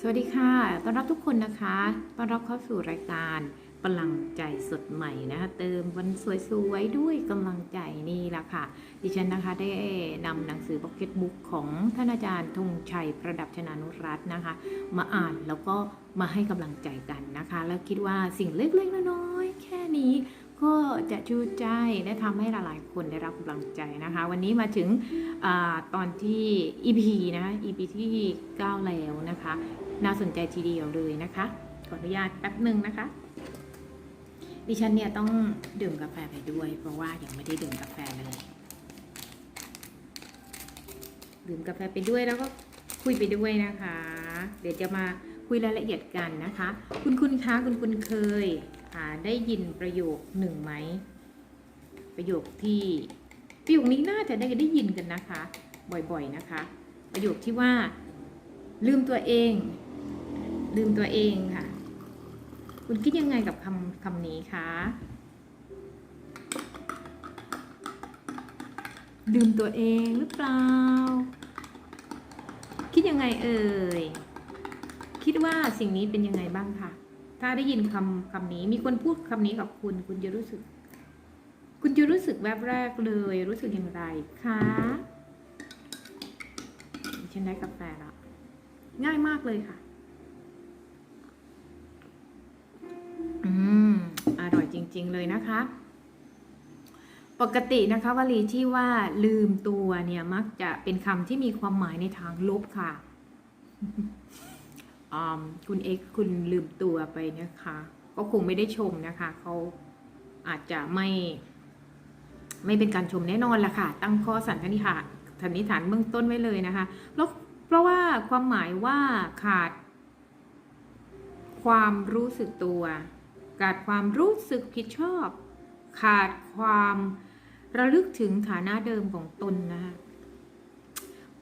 สวัสดีค่ะ ต้อนรับทุกคนนะคะ ต้อนรับเข้าสู่รายการพลังใจสดใหม่นะคะ เติมวันสวยๆด้วยกำลังใจนี่แหละค่ะ ดิฉันนะคะได้นำหนังสือพ็อกเก็ตบุ๊กของท่านอาจารย์ธงชัยประดับชนานุรัตน์นะคะ มาอ่านแล้วก็มาให้กำลังใจกันนะคะ แล้วคิดว่าสิ่งเล็กๆน้อยๆแค่นี้ ก็จะชูใจและทำให้หลายๆคนได้รับกำลังใจนะคะ วันนี้มาถึงอตอนที่ EP นะ EP ที่ 9 แล้วนะคะ น่าสนใจทีเดียวเลยนะคะ ขออนุญาตแป๊บหนึ่งนะคะ ดิฉันเนี่ยต้องดื่มกาแฟไปด้วย เพราะว่ายังไม่ได้ดื่มกาแฟเลยดื่มกาแฟไปด้วยแล้วก็คุยไปด้วยนะคะ เดี๋ยวจะมาคุยรายละเอียดกันนะคะ คุณคุณคะคุณคุณเคย ได้ยินประโยคหนึ่งไหม ประโยคที่ประโยคนี้น่าจะได้ได้ยินกันนะคะ บ่อยๆนะคะ ประโยคที่ว่า ลืมตัวเอง ลืมตัวเองค่ะ คุณคิดยังไงกับคำคำนี้คะลืมตัวเองหรือเปล่า คิดยังไงเอ่ย คิดว่าสิ่งนี้เป็นยังไงบ้างคะ ถ้าได้ยินคำคำนี้ มีคนพูดคำนี้กับคุณ คุณจะรู้สึก คุณจะรู้สึกแวบแรกเลย รู้สึกอย่างไรคะฉันได้กาแฟแล้วง่ายมากเลยค่ะ อืม อร่อยจริง ๆ เลยนะคะ ปกตินะคะวลีที่ว่าลืมตัวเนี่ยมักจะเป็นคำที่มีความหมายในทางลบค่ะ คุณเอ็กคุณลืมตัวไปนะคะ ก็คงไม่ได้ชมนะคะเขาอาจจะไม่ ไม่เป็นการชมแน่นอนละค่ะ ตั้งข้อสันนิษฐานสันนิษฐานเบื้องต้นไว้เลยนะคะแล้วเพราะว่าความหมายว่าขาด ความรู้สึกตัวขาดความรู้สึกผิดชอบ ขาดความระลึกถึงฐานะเดิมของตนนะคะ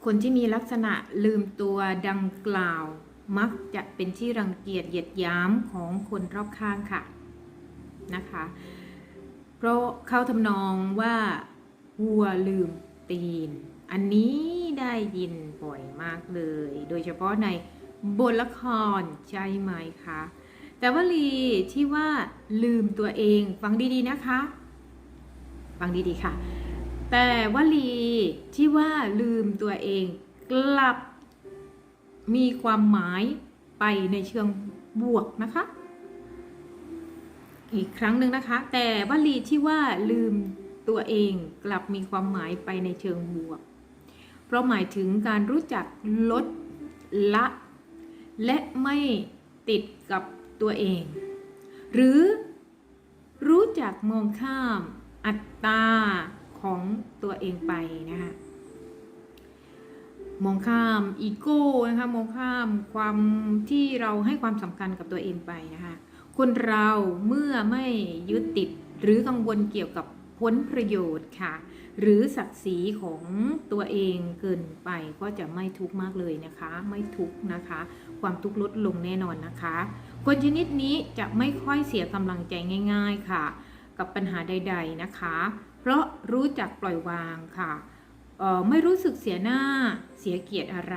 คนที่มีลักษณะลืมตัวดังกล่าว มักจะเป็นที่รังเกียจเหยียดหยามของคนรอบข้างค่ะนะคะ เพราะเข้าทำนองว่าวัวลืมตีน อันนี้ได้ยินบ่อยมากเลย โดยเฉพาะในบทละครใช่ไหมคะแต่วลีที่ว่าลืมตัวเองฟังดีๆนะคะ ฟังดีๆค่ะ แต่วลีที่ว่าลืมตัวเองกลับ มีความหมายไปในเชิงบวกนะคะ อีกครั้งหนึ่งนะคะ แต่วลีที่ว่าลืมตัวเองกลับมีความหมายไปในเชิงบวก เพราะหมายถึงการรู้จักลดละ และไม่ติดกับตัวเอง หรือรู้จักมองข้ามอัตตาของตัวเองไปนะคะ มองข้ามอีโก้นะคะมองข้ามความที่เราให้ความสำคัญกับตัวเองไปนะคะคนเราเมื่อไม่ยึดติดหรือกังวลเกี่ยวกับผลประโยชน์ค่ะ หรือศักดิ์ศรีของตัวเองเกินไปก็จะไม่ทุกข์มากเลยนะคะ ไม่ทุกข์นะคะ ความทุกข์ลดลงแน่นอนนะคะ คนชนิดนี้จะไม่ค่อยเสียกำลังใจง่าย ๆค่ะ กับปัญหาใด ๆนะคะ เพราะรู้จักปล่อยวางค่ะ ไม่รู้สึกเสียหน้าเสียเกียรติอะไร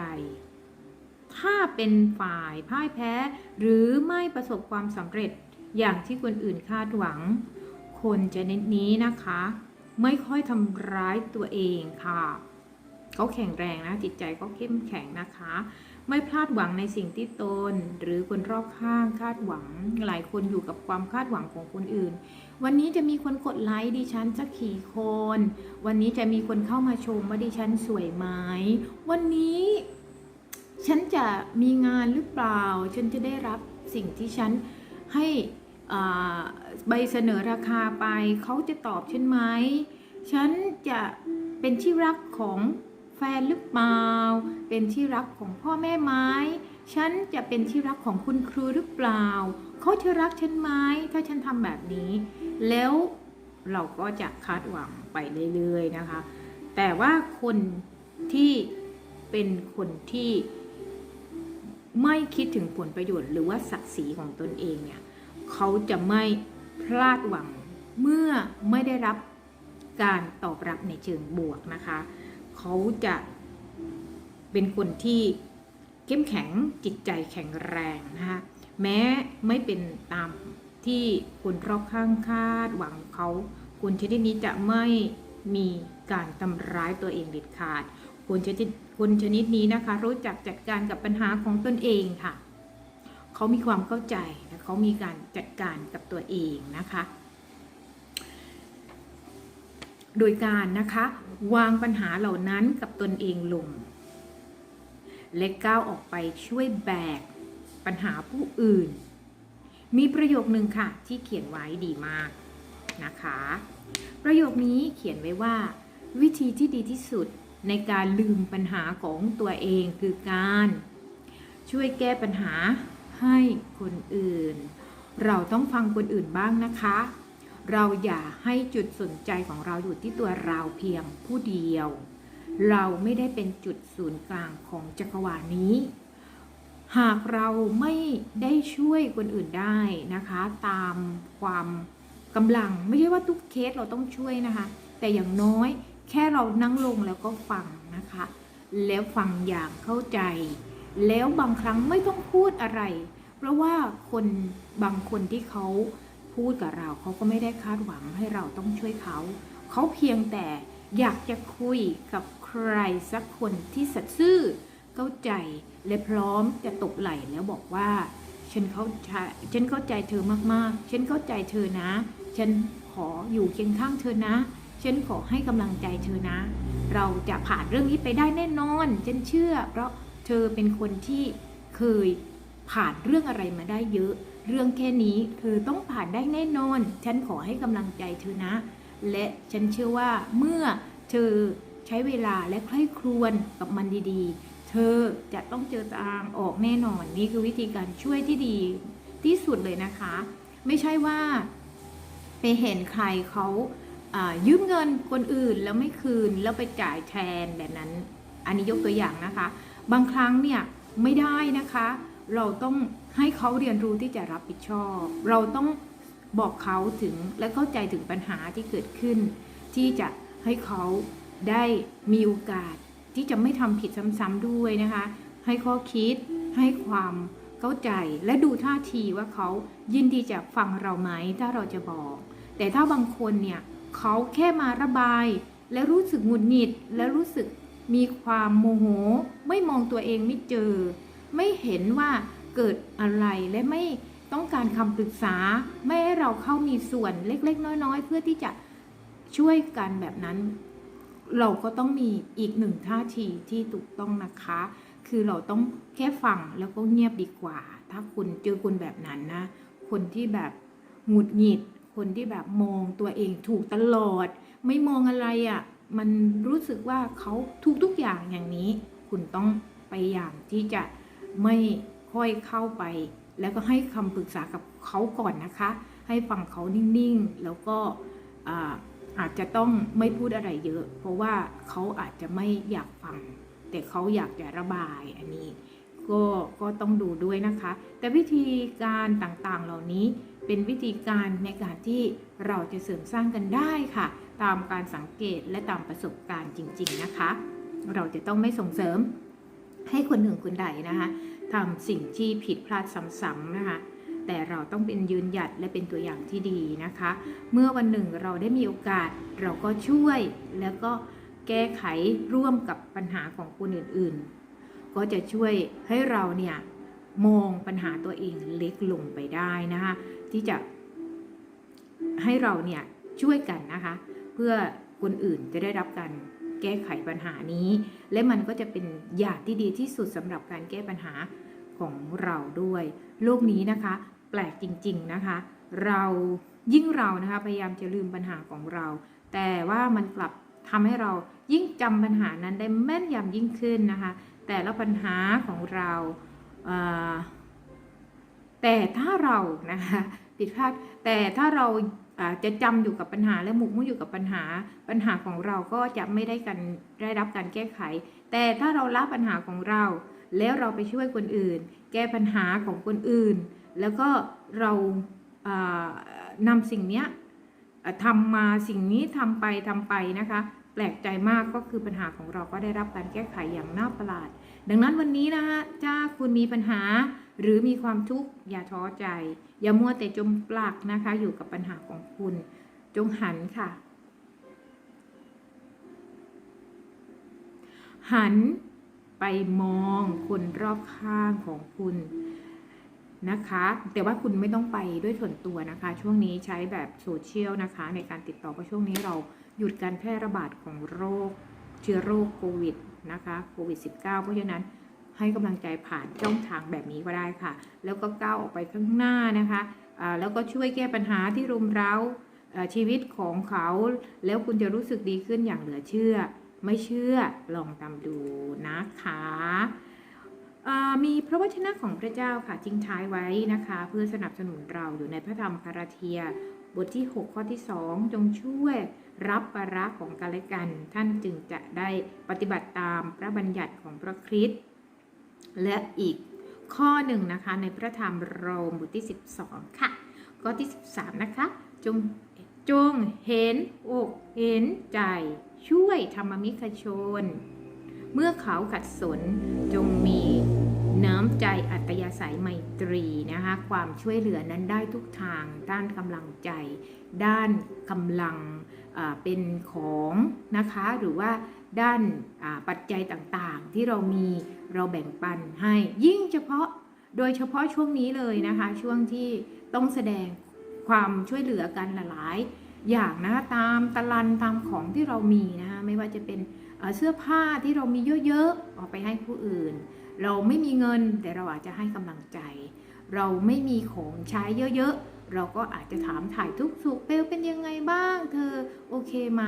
ถ้าเป็นฝ่ายพ่ายแพ้ หรือไม่ประสบความสำเร็จอย่างที่คนอื่นคาดหวัง คนจะเน้นนี้นะคะ ไม่ค่อยทำร้ายตัวเองค่ะ เขาแข็งแรงนะ จิตใจก็เข้มแข็งนะคะ ไม่พลาดหวังในสิ่งที่ตน หรือคนรอบข้างคาดหวัง หลายคนอยู่กับความคาดหวังของคนอื่น วันนี้จะมีคนกดไลค์ดิฉันสักกี่คน วันนี้จะมีคนเข้ามาชมว่าดิฉันสวยไหมวันนี้ฉันจะมีงานหรือเปล่า ฉันจะได้รับสิ่งที่ฉันให้ใบเสนอราคาไป เขาจะตอบฉันไหม ฉันจะเป็นที่รักของ แฟนหรือเปล่า เป็นที่รักของพ่อแม่ไหมฉันจะเป็นที่รักของคุณครูหรือเปล่า เขาจะรักฉันไหมถ้าฉันทำแบบนี้ แล้วเราก็จะคาดหวังไปเรื่อยๆนะคะ แต่ว่าคนที่เป็นคนที่ไม่คิดถึงผลประโยชน์หรือว่าศักดิ์ศรีของตนเองเนี่ยเขาจะไม่พลาดหวังเมื่อไม่ได้รับการตอบรับในเชิงบวกนะคะ เขาจะเป็นคนที่เข้มแข็งจิตใจแข็งแรงนะคะแม้ไม่เป็นตามที่คนรอบข้างคาดหวังเขาคนชนิดนี้จะไม่มีการทำร้ายตัวเองเด็ดขาดคนชนิดคนชนิดนี้นะคะ รู้จักจัดการกับปัญหาของตนเองค่ะ เขามีความเข้าใจและเขามีการจัดการกับตัวเองนะคะ โดยการนะคะ วางปัญหาเหล่านั้นกับตนเองลง และก้าวออกไปช่วยแบก ปัญหาผู้อื่น มีประโยคหนึ่งค่ะ ที่เขียนไว้ดีมากนะคะ ประโยคนี้เขียนไว้ว่า วิธีที่ดีที่สุดในการลืมปัญหาของตัวเองคือการ ช่วยแก้ปัญหาให้คนอื่น เราต้องฟังคนอื่นบ้างนะคะ เราอย่าให้จุดสนใจของเราอยู่ที่ตัวเราเพียงผู้เดียว เราไม่ได้เป็นจุดศูนย์กลางของจักรวาลนี้ หากเราไม่ได้ช่วยคนอื่นได้นะคะ ตามความกำลังไม่ใช่ว่าทุกเคสเราต้องช่วยนะคะ แต่อย่างน้อยแค่เรานั่งลงแล้วก็ฟังนะคะ แล้วฟังอย่างเข้าใจ แล้วบางครั้งไม่ต้องพูดอะไร เพราะว่าคนบางคนที่เขา พูดกับเราเขาก็ไม่ได้คาดหวังให้เราต้องช่วยเขา เขาเพียงแต่อยากจะคุยกับใครสักคนที่สัตย์ซื่อ เข้าใจและพร้อมจะตกไหลแล้วบอกว่า ฉันเข้าใจฉันเข้าใจเธอมากๆ ฉันเข้าใจเธอนะ ฉันขออยู่เคียงข้างเธอนะ ฉันขอให้กำลังใจเธอนะ เราจะผ่านเรื่องนี้ไปได้แน่นอน ฉันเชื่อ เพราะเธอเป็นคนที่เคยผ่านเรื่องอะไรมาได้เยอะ เรื่องแค่นี้เธอต้องผ่านได้แน่นอน ฉันขอให้กำลังใจเธอนะ และฉันเชื่อว่าเมื่อเธอใช้เวลาและใคร่ครวญกับมันดีๆ เธอจะต้องเจอทางออกแน่นอน นี่คือวิธีการช่วยที่ดีที่สุดเลยนะคะ ไม่ใช่ว่าไปเห็นใครเขาายืมเงินคนอื่นแล้วไม่คืนแล้วไปจ่ายแทนแบบนั้น อันนี้ยกตัวอย่างนะคะ บางครั้งเนี่ยไม่ได้นะคะ เราต้องให้เขาเรียนรู้ที่จะรับผิดชอบ เราต้องบอกเขาถึงและเข้าใจถึงปัญหาที่เกิดขึ้น ที่จะให้เขาได้มีโอกาส ที่จะไม่ทำผิดซ้ำๆด้วยนะคะ ให้ข้อคิดให้ความเข้าใจและดูท่าทีว่าเขายินดีจะฟังเราไหมถ้าเราจะบอก แต่ถ้าบางคนเนี่ยเขาแค่มาระบาย และรู้สึกหงุดหงิด และรู้สึกมีความโมโห ไม่มองตัวเองไม่เจอ ไม่เห็นว่าเกิดอะไรและไม่ต้องการคำปรึกษา ไม่ให้เราเข้ามีส่วนเล็ก ๆ น้อย ๆ เพื่อที่จะช่วยกันแบบนั้น เราก็ต้องมีอีกหนึ่งท่าทีที่ถูกต้องนะคะ คือเราต้องแค่ฟังแล้วก็เงียบดีกว่า ถ้าคุณเจอคนแบบนั้นนะ คนที่แบบหงุดหงิด คนที่แบบมองตัวเองถูกตลอด ไม่มองอะไรอะ่ะ มันรู้สึกว่าเขาถูกทุกอย่างอย่างนี้ คุณต้องพยายามที่จะ ไม่ค่อยเข้าไป แล้วก็ให้คำปรึกษากับเขาก่อนนะคะ ให้ฟังเขานิ่งๆ แล้วก็อาอาจจะต้องไม่พูดอะไรเยอะ เพราะว่าเขาอาจจะไม่อยากฟัง แต่เขาอยากจะระบายอันนี้ ก็ก็ต้องดูด้วยนะคะ แต่วิธีการต่างๆเหล่านี้เป็นวิธีการในการที่เราจะเสริมสร้างกันได้ค่ะ ตามการสังเกตและตามประสบการณ์จริง ๆนะคะ เราจะต้องไม่ส่งเสริม ให้คนหนึ่งคนใดนะคะทำสิ่งที่ผิดพลาดซ้ำๆนะคะแต่เราต้องเป็นยืนหยัดและเป็นตัวอย่างที่ดีนะคะ เมื่อวันหนึ่งเราได้มีโอกาสเราก็ช่วยแล้วก็แก้ไขร่วมกับปัญหาของคนอื่นๆ ก็จะช่วยให้เราเนี่ยมองปัญหาตัวเองเล็กลงไปได้นะคะที่จะให้เราเนี่ยช่วยกันนะคะ เพื่อคนอื่นจะได้รับการ แก้ไขปัญหานี้ และมันก็จะเป็นยาที่ดีที่สุดสำหรับการแก้ปัญหาของเราด้วย โลกนี้นะคะ แปลกจริง ๆนะคะ เรายิ่งเรานะคะพยายามจะลืมปัญหาของเรา แต่ว่ามันกลับทำให้เรายิ่งจำปัญหานั้นได้แม่นยำยิ่งขึ้นนะคะ แต่ละปัญหาของเราเแต่ถ้าเรานะคะผิดพลาดแต่ถ้าเรา จะจำอยู่กับปัญหาและหมกมุ่นอยู่กับปัญหา ปัญหาของเราก็จะไม่ได้กันได้รับการแก้ไข แต่ถ้าเราละปัญหาของเรา แล้วเราไปช่วยคนอื่น แก้ปัญหาของคนอื่น แล้วก็เราอ่านำสิ่งนี้ทำมาสิ่งนี้ทำไปทำไปนะคะ แปลกใจมากก็คือปัญหาของเราก็ได้รับการแก้ไขอย่างน่าประหลาด ดังนั้นวันนี้นะคะถ้าคุณมีปัญหา หรือมีความทุกข์อย่าท้อใจ อย่ามัวแต่จมปลักนะคะ อยู่กับปัญหาของคุณ จงหันค่ะ หันไปมองคนรอบข้างของคุณนะคะ แต่ว่าคุณไม่ต้องไปด้วยส่วนตัวนะคะ ช่วงนี้ใช้แบบโซเชียลนะคะ ในการติดต่อเพราะช่วงนี้เราหยุดการแพร่ระบาดของโรคเชื้อโรคโควิดนะคะโควิด -19 เพราะฉะนั้น ให้กำลังใจผ่านช่องทางแบบนี้ก็ได้ค่ะ แล้วก็ก้าวออกไปข้างหน้านะคะแล้วก็ช่วยแก้ปัญหาที่รุมเร้าอ่าชีวิตของเขา แล้วคุณจะรู้สึกดีขึ้นอย่างเหลือเชื่อ ไม่เชื่อลองตามดูนะคะอ่ามีพระวจนะของพระเจ้าค่ะทิ้งท้ายไว้นะคะ เพื่อสนับสนุนเราอยู่ในพระธรรมคาราเทีย บทที่ 6 ข้อที่ 2 จงช่วยรับภาระของกันและกัน ท่านจึงจะได้ปฏิบัติตามพระบัญญัติของพระคริสต์ และอีกข้อหนึ่งนะคะในพระธรรมโรมบทที่ 12 ค่ะข้อที่ 13 นะคะ จงจงเห็นอกเห็นใจช่วยธรรมมิคชน เมื่อเขาขัดสนจงมี น้ำใจอัตยาศัยไมตรีนะคะความช่วยเหลือนั้นได้ทุกทาง ด้านกำลังใจ ด้านกำลังเป็นของนะคะหรือว่าด้านปัจจัยต่างๆ ที่เรามีเราแบ่งปันให้ยิ่งเฉพาะโดยเฉพาะช่วงนี้เลยนะคะ ช่วงที่ต้องแสดงความช่วยเหลือกันหลายๆอย่างนะคะตามตะลันตามของที่เรามีนะคะไม่ว่าจะเป็นเสื้อผ้าที่เรามีเยอะๆออกไปให้ผู้อื่น เราไม่มีเงินแต่เราอาจจะให้กำลังใจ เราไม่มีของใช้เยอะๆ เราก็อาจจะถามถ่ายทุกสุขเปลเป็นยังไงบ้าง เธอโอเคไหม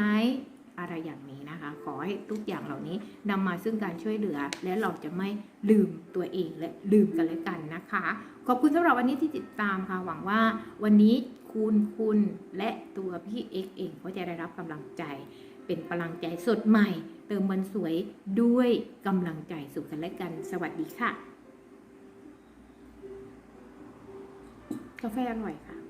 อะไรอย่างนี้นะคะ ขอให้ทุกอย่างเหล่านี้นำมาซึ่งการช่วยเหลือ และเราจะไม่ลืมตัวเองและลืมกันและกันนะคะ ขอบคุณสำหรับวันนี้ที่ติดตามค่ะ หวังว่าวันนี้คุณคุณและตัวพี่เอกเองก็จะได้รับกำลังใจ เป็นพลังใจสดใหม่ เติมวันสวยด้วยกำลังใจสู่กันและกัน สวัสดีค่ะ กาแฟอร่อยค่ะ